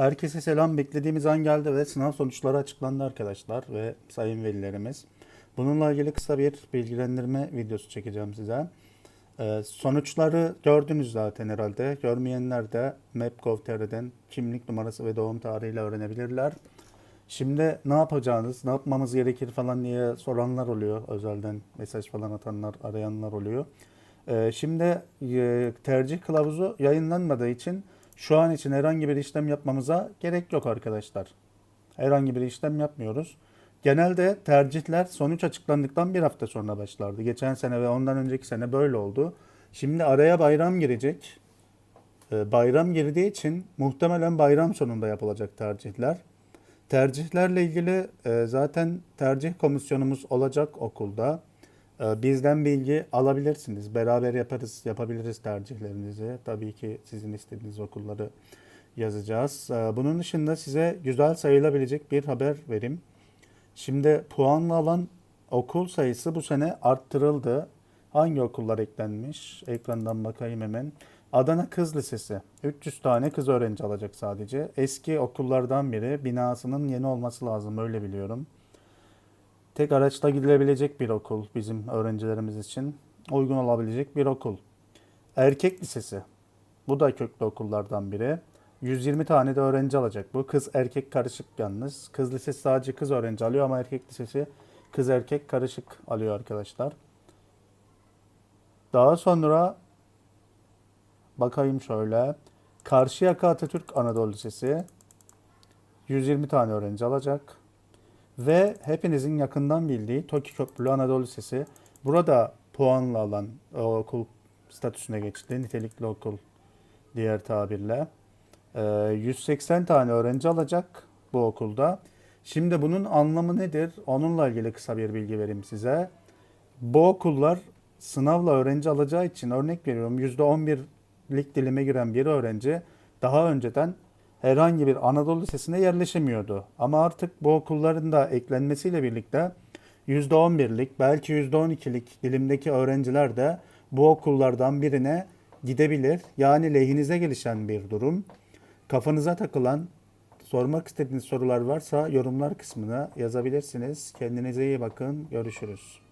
Herkese selam. Beklediğimiz an geldi ve sınav sonuçları açıklandı arkadaşlar ve sayın velilerimiz. Bununla ilgili kısa bir bilgilendirme videosu çekeceğim size. Ee, sonuçları gördünüz zaten herhalde. Görmeyenler de Map.gov.tr'den kimlik numarası ve doğum tarihiyle öğrenebilirler. Şimdi ne yapacağınız, ne yapmamız gerekir falan diye soranlar oluyor. Özelden mesaj falan atanlar, arayanlar oluyor. Ee, şimdi e, tercih kılavuzu yayınlanmadığı için şu an için herhangi bir işlem yapmamıza gerek yok arkadaşlar. Herhangi bir işlem yapmıyoruz. Genelde tercihler sonuç açıklandıktan bir hafta sonra başlardı. Geçen sene ve ondan önceki sene böyle oldu. Şimdi araya bayram girecek. Ee, Bayram girdiği için muhtemelen bayram sonunda yapılacak tercihler. Tercihlerle ilgili e, zaten tercih komisyonumuz olacak okulda. E, Bizden bilgi alabilirsiniz. Beraber yaparız, yapabiliriz tercihlerinizi. Tabii ki sizin istediğiniz okulları yazacağız. E, Bunun dışında size güzel sayılabilecek bir haber vereyim. Şimdi puanla alan okul sayısı bu sene arttırıldı. Hangi okullar eklenmiş? Ekrandan bakayım hemen. Adana Kız Lisesi. 300 tane kız öğrenci alacak sadece. Eski okullardan biri. Binasının yeni olması lazım öyle biliyorum. Tek araçla gidilebilecek bir okul bizim öğrencilerimiz için. Uygun olabilecek bir okul. Erkek Lisesi. Bu da köklü okullardan biri. 120 tane de öğrenci alacak bu. Kız erkek karışık yalnız. Kız lisesi sadece kız öğrenci alıyor ama erkek lisesi kız erkek karışık alıyor arkadaşlar. Daha sonra bakayım şöyle. Karşıyaka Atatürk Anadolu Lisesi 120 tane öğrenci alacak. Ve hepinizin yakından bildiği Toki Köprülü Anadolu Lisesi. Burada puanla alan o okul statüsüne geçti. Nitelikli okul diğer tabirle. Ee, 180 tane öğrenci alacak bu okulda. Şimdi bunun anlamı nedir? Onunla ilgili kısa bir bilgi vereyim size. Bu okullar sınavla öğrenci alacağı için örnek veriyorum %11'lik dilime giren bir öğrenci daha önceden herhangi bir Anadolu Lisesi'ne yerleşemiyordu. Ama artık bu okulların da eklenmesiyle birlikte %11'lik belki %12'lik dilimdeki öğrenciler de bu okullardan birine gidebilir. Yani lehinize gelişen bir durum. Kafanıza takılan, sormak istediğiniz sorular varsa yorumlar kısmına yazabilirsiniz. Kendinize iyi bakın. Görüşürüz.